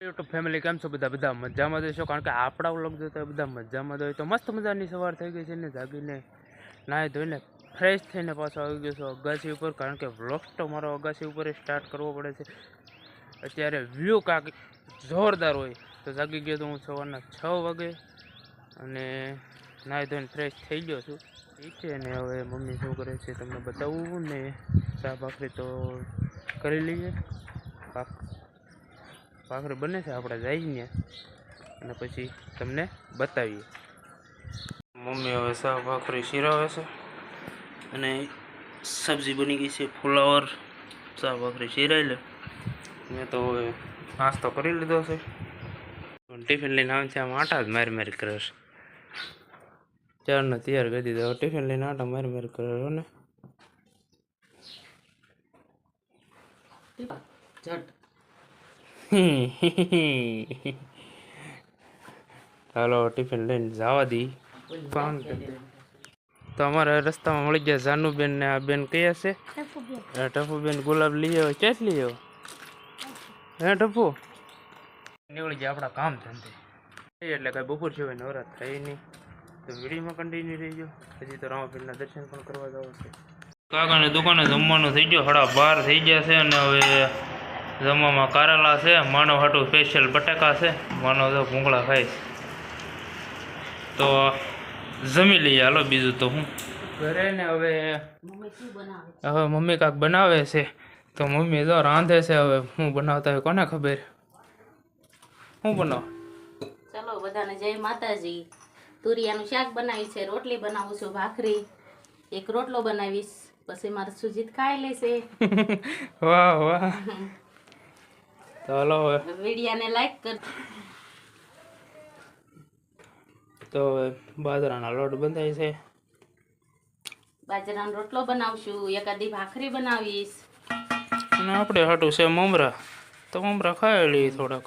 YouTube family કેમ છો? બધા બધા મજામાં જશો કારણ કે આપણા વ્લોગ જોતા બધા મજામાં જોઈએ તો મસ્ત મજાની સવાર થઈ ગઈ છે ને જાગીને. નાહી ધોઈને ફ્રેશ થઈને પાછો આવી ગયો છું અગાસી ઉપર. કારણ કે વ્લોગ તો મારો અગાસી ઉપર સ્ટાર્ટ કરવો પડે છે. અત્યારે વ્યૂ કાંક જોરદાર હોય. તો જાગી ગયો તો હું સવારના છ વાગે અને નાહી ધોઈને ફ્રેશ થઈ ગયો છું. ઠીક છે ને હવે મમ્મી શું કરે છે તમને બતાવવું ને ચા ભાખરી તો કરી લઈએ. પાક ભાખરી બને છે, આપણે જઈને અને પછી તમને બતાવીએ. મમ્મી હવે સાવ ભાખરી શીરાવે છે અને સબ્જી બની ગઈ છે ફુલાવર. સાવ ભાખરી શીરાઈ લે. મેં તો હવે નાસ્તો કરી લીધો છે. ટિફિન લઈને આવે છે, આમ આટા જ મારી મારી કરે છે. ચારનો તૈયાર કરી દીધો ટિફિન લઈને આટા મારી મારી કરે ને. ઝટ હાલો ટિફિન લઈને જવા દી. તો અમારા રસ્તામાં મળી ગયા જાનુબેન ને આ બેન કયા છે? આ ટપુબેન ગુલાબ લઈ આવ્યો ક્યાંથી લઈ આવ્યો? હે ટપુ? નીકળી ગયા આપણા કામ ધંધે. એટલે કાંઈ બપોર સિવાય નવરાત થઈ નહીં તો વિડીયોમાં કન્ટિન્યુ રહીજો હજી તો રામાપીરના દર્શન પણ કરવા જવા છે. કાકાની દુકાને જમવાનું થઈ ગયો હડા બાર થઈ ગયા છે અને હવે જમવામાં કારેલા છે માનવ હાટું સ્પેશિયલ બટાકા છે માનવ તો ભૂંગળા ખાય છે. તો જમી લઈએ હાલો બીજું તો હું. ઘરે ને હવે મમ્મી શું બનાવે હવે મમ્મી કાંક બનાવે છે. તો મમ્મી તો રાંધે છે હવે હું બનાવતા હોય કોને ખબર? હું બનાવ? ચલો બધાને જય માતાજી. તુરિયાનું શાક બનાવ્યું છે રોટલી બનાવું છું ભાખરી. એક રોટલો બનાવીશ પછી મારે સુજીત ખાઈ લેશે. વાહ વાહ. તો હલો હવે. વિડિયાને લાઈક કર તો બાજરાના લોટ બંધાય છે. બાજરાનો રોટલો બનાવશું એકાદી ભાખરી બનાવીશ. અને આપણે હાટું છે મમરા. તો મમરા ખાઈ લઈએ થોડાક.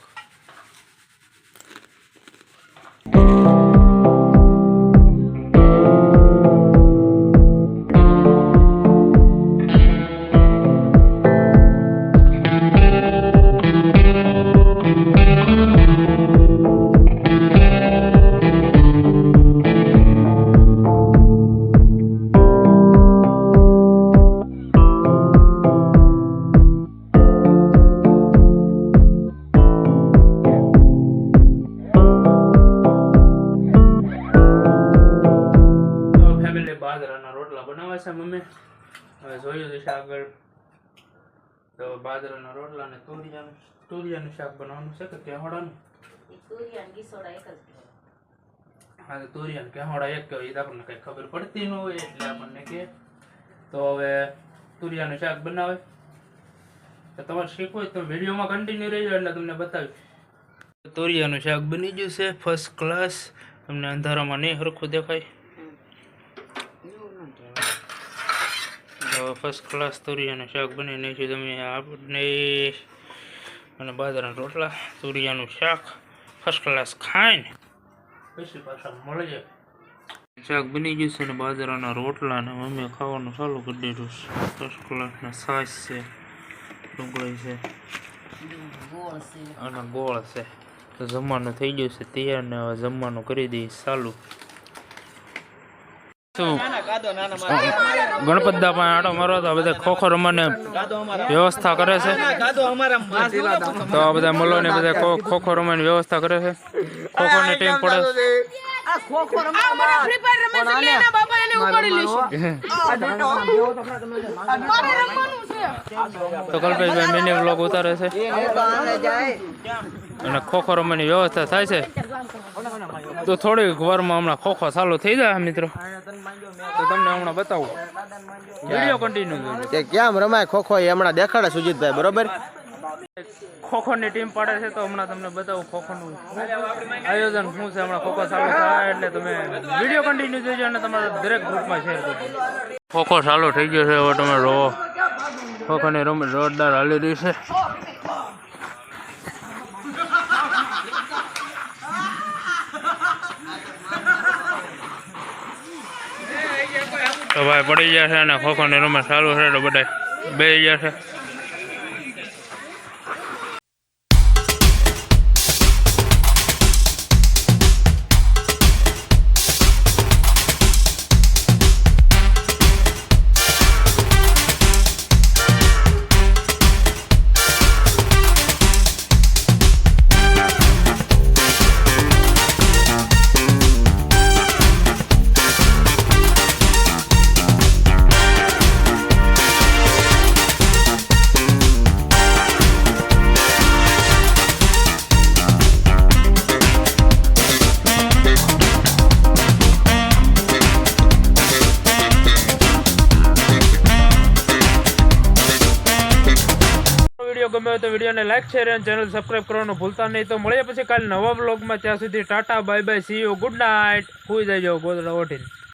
છે આગળ તો બાજરાના રોટલા ને તુરિયાનું તુરિયાનું શાક બનાવવાનું છે કે કેહોડાનું? તુરિયા ગીસોડા એક જ હા તુરિયાનું કેહોડા એક કહેવાય આપણને કંઈ ખબર પડતી ન હોય એટલે આપણને કે તો હવે તુરિયાનું શાક બનાવે. તો તમારે શીખવું હોય તો વિડીયોમાં કન્ટિન્યુ રહેજો એટલે તમને બતાવીશ. તોરિયાનું શાક બની ગયું છે ફર્સ્ટ ક્લાસ તમને અંધારામાં નહીં સરખું દેખાય હમ. એવું ન કહેવાય. તો ફર્સ્ટ ક્લાસ તુરિયાનું શાક બની નાખ્યું તમે આપણે અને બાજરાના રોટલા તુરિયાનું શાક ફર્સ્ટ ક્લાસ ખાઈને પછી પાછા મળી જાય. શાક બની ગયું છે બાજરાના રોટલા ને મમ્મીએ ખાવાનું ચાલુ કરી દીધું છે. ફર્સ્ટ ક્લાસના સાસ છે, ડુંગળી છે અને ગોળ છે. તો જમવાનું થઈ ગયું છે. તૈયાર ને હવે જમવાનું કરી દઈએ ચાલુ. ગણપત દાપા આટો મારો તો આ બધા ખોખો રમવાની વ્યવસ્થા કરે છે. તો આ બધા મલો ને બધા ખોખો રમવાની વ્યવસ્થા કરે છે. ખોખો ની ટીમ પડે. તો કલ્પેશભાઈ મિની બ્લોગ ઉતારે છે. અને ખોખો રમવાની વ્યવસ્થા થાય છે. તો થોડીક વારમાં હમણાં ખોખો ચાલુ થઈ જાય મિત્રો. તો તમને હમણાં બતાવું. વીડિયો કન્ટિન્યુ કે કેમ રમાય ખોખો એ હમણાં દેખાડે સુજીતભાઈ બરોબર? ખોખોની ટીમ પાડે છે તો હમણાં તમને બતાવું ખોખોનું આયોજન શું છે હમણાં ખોખો ચાલુ થાય એટલે તમે વીડિયો કન્ટિન્યુ જોજો અને તમારા દરેક ગ્રુપમાં શેર કરજો ખોખો ચાલુ થઈ ગયો છે હવે તમે રો ખોખોની રમત જોરદાર હાલી રહી છે. ભાઈ પડી ગયા છે અને ખોખોની રમત ચાલુ છે તો બધા બે ગયા છે. વીડિયો ગમે હોય તો વિડીયોને લાઇક શેર અને ચેનલ સબસ્ક્રાઈબ કરવાનું ભૂલતા નહીં. તો મળીએ પછી કાલે નવા બ્લોગમાં ત્યાં સુધી tata bye bye see you good night સુઈ જજો, ગોદડા ઓઢીને.